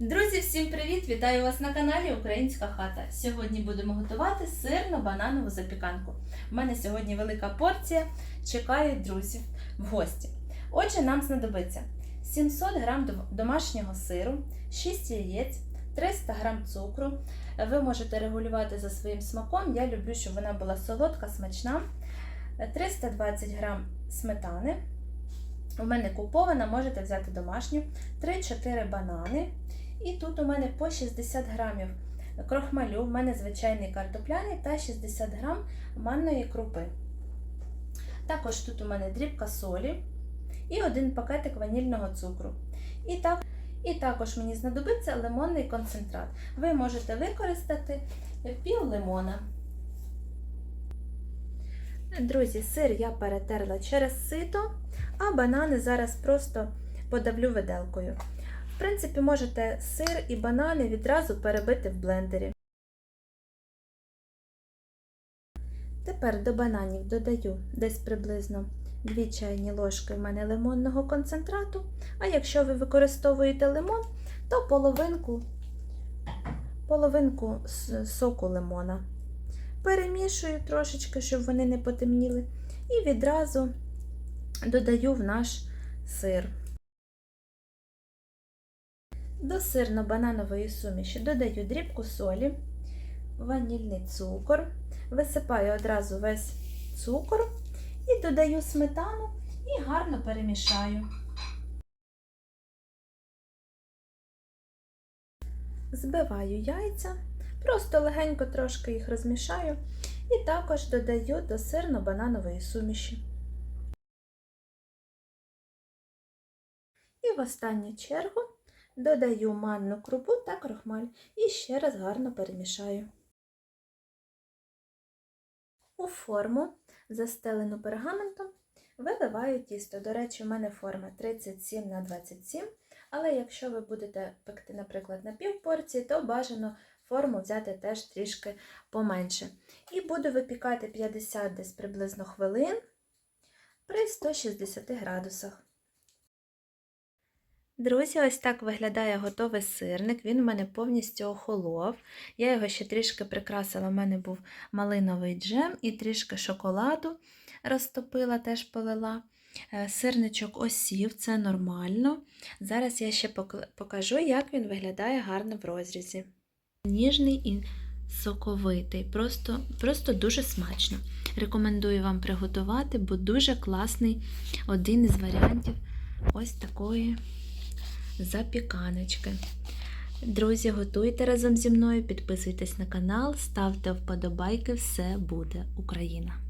Друзі, всім привіт! Вітаю вас на каналі Українська хата. Сьогодні будемо готувати сирно-бананову запіканку. У мене сьогодні велика порція. Чекають друзів в гості. Отже, нам знадобиться 700 г домашнього сиру, 6 яєць, 300 г цукру. Ви можете регулювати за своїм смаком. Я люблю, щоб вона була солодка, смачна. 320 г сметани. У мене купована, можете взяти домашню, 3-4 банани. І тут у мене по 60 грамів крохмалю, в мене звичайний картопляний та 60 грам манної крупи. Також тут у мене дрібка солі і один пакетик ванільного цукру. І, так, і також мені знадобиться лимонний концентрат. Ви можете використати пів лимона. Друзі, сир я перетерла через сито, а банани зараз просто подавлю виделкою. В принципі, можете сир і банани відразу перебити в блендері. Тепер до бананів додаю десь приблизно 2 чайні ложки в мене лимонного концентрату. А якщо ви використовуєте лимон, то половинку, половинку соку лимона. Перемішую трошечки, щоб вони не потемніли, і відразу додаю в наш сир. До сирно-бананової суміші додаю дрібку солі, ванільний цукор, висипаю одразу весь цукор і додаю сметану і гарно перемішаю. Збиваю яйця, просто легенько трошки їх розмішаю і також додаю до сирно-бананової суміші. І в останню чергу Додаю манну крупу та крохмаль і ще раз гарно перемішаю. У форму, застелену пергаментом, виливаю тісто. До речі, у мене форма 37 на 27, але якщо ви будете пекти, наприклад, на пів порції, то бажано форму взяти теж трішки поменше. І буду випікати 50 десь приблизно хвилин при 160 градусах. Друзі, ось так виглядає готовий сирник. Він у мене повністю охолов. Я його ще трішки прикрасила, у мене був малиновий джем і трішки шоколаду розтопила, теж полила. Сирничок осів, це нормально. Зараз я ще покажу, як він виглядає гарно в розрізі. Ніжний і соковитий, просто, просто дуже смачно. Рекомендую вам приготувати, бо дуже класний один із варіантів ось такої запіканочки. Друзі, готуйте разом зі мною, підписуйтесь на канал, ставте вподобайки, все буде Україна!